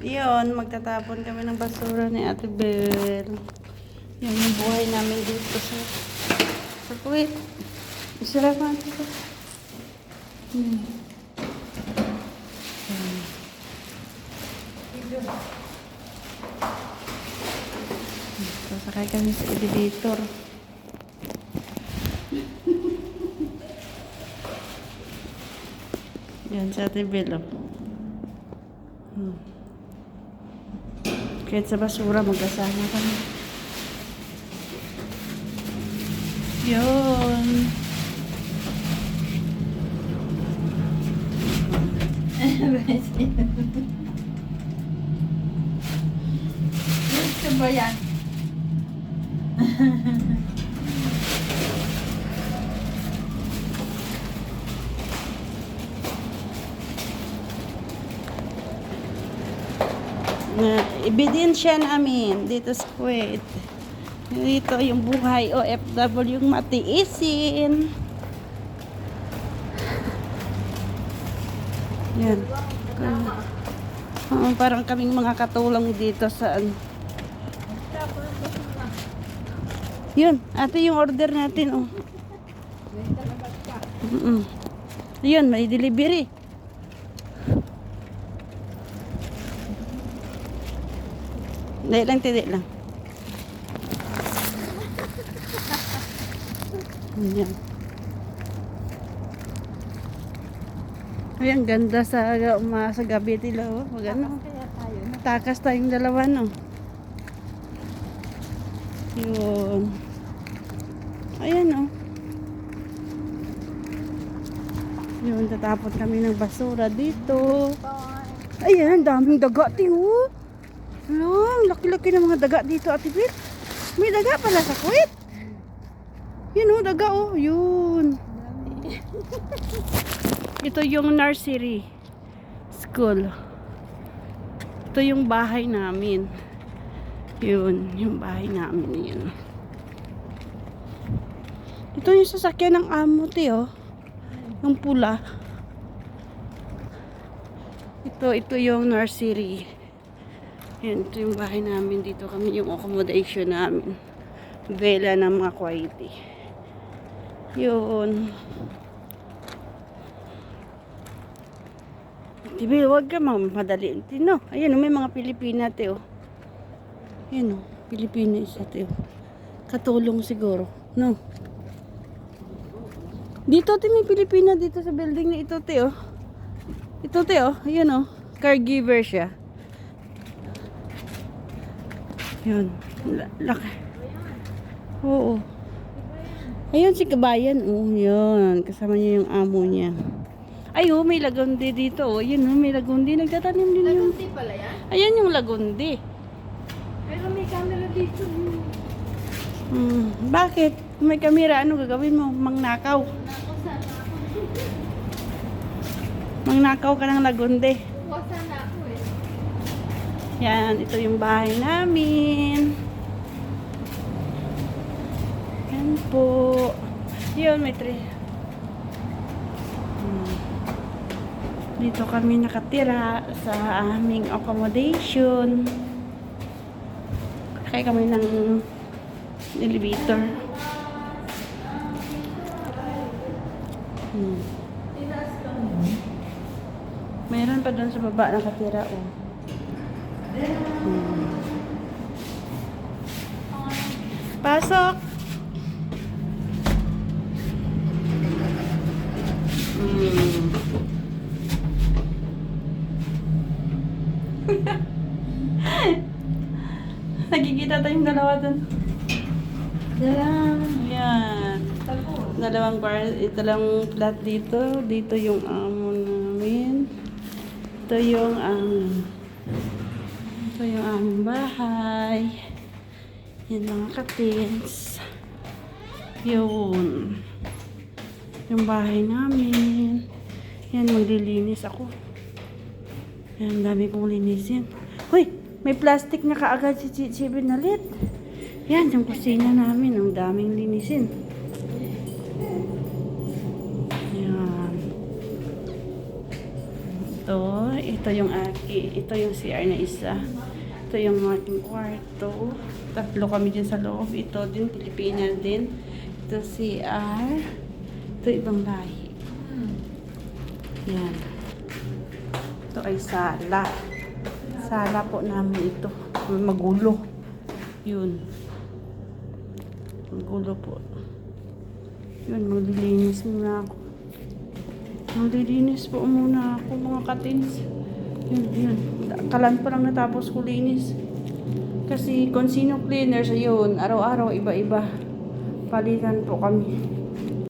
Yun, magtatapon kami ng basura ni Ate Bel. Yan yung buhay namin dito sa sa Kuwait. Natin ito. Hmm. Yan. Sasakay kami sa elevator. Yan sa Ate Bel. oh. Hmm. Kahit sa basura, magkasama kami. Yun. Gusto ba yan? na ebidensya namin dito sa Kuwait. Dito yung buhay OFW yung matiisin. Yan. Oo, parang kaming mga katulong dito sa. Yun, ate yung order natin oh. Mm Yun, may delivery. Dali lang, tidi lang. Ayan. Ayan, ganda sa, uma, sa gabi tila. Oh. Ano, na. takas tayong dalawa, no? Yun. Ayan, oh. Yun, tatapon kami ng basura dito. Ayan, ang daming daga, tiyo. Lang, laki-laki ng mga daga dito, Ate Bit. May daga pala sa Kuwait. Yun oh, daga oh, yun. Ito yung nursery school. Ito yung bahay namin. Yun, yung bahay namin yun. Ito yung sasakyan ng amo, te, oh. Yung pula. Ito, ito yung nursery. Yan, ito yung bahay namin. Dito kami yung accommodation namin. Vela ng mga Kuwaiti. Yun. Tibi, huwag ka mamadali. Tino, ayan, oh, may mga Pilipina, te, oh. Ayan, oh, Pilipina isa, te, oh. Katulong siguro, no? Dito, te, may Pilipina dito sa building na ito, te, oh. Ito, te, oh. Ayan, oh. Caregiver siya. Yun. La- Laki. Oo. Ayun si Kabayan. Oh, yun. Kasama niya yung amo niya. Ay, oh, may lagundi dito. Oh, yun, oh, may lagundi. Nagtatanim din yung... Lagunti pala yan? Ayan yung lagundi. Pero may camera dito. Hmm. Bakit? Kung may kamera, ano gagawin mo? Mangnakaw. Mangnakaw ka ng lagundi. Yan, ito yung bahay namin. Yan po. Yun, may tree. Hmm. Dito kami nakatira sa aming accommodation. Kaya kami ng elevator. Hmm. Mayroon pa doon sa baba nakatira, oh. Hmm. Pasok! Hmm. Nagkikita tayong dalawa dun. Dalang. Yan. Dalawang bar, eh, dalawang flat dito. Dito yung amo namin. Ito yung um, ito yung aming bahay. Yan mga katins. Yun. Yung bahay namin. Yan, maglilinis ako. Yan, dami kong linisin. Hoy, may plastic na kaagad si Chi- si Benalit. Yan, yung kusina namin. Ang daming linisin. Yan. Ito, Ito yung aki. Ito yung CR na isa. Ito yung aking kwarto. Tatlo kami dyan sa loob. Ito din, Pilipina din. Ito CR. Ito ibang lahi. Yan. Ito ay sala. Sala po namin ito. Magulo. Yun. Magulo po. Yun, maglilinis muna ako. Maglilinis po muna ako mga katins. Yun, yun. Kalan pa lang natapos ko linis. Kasi kung sino cleaners, yun, araw-araw iba-iba. Palitan po kami.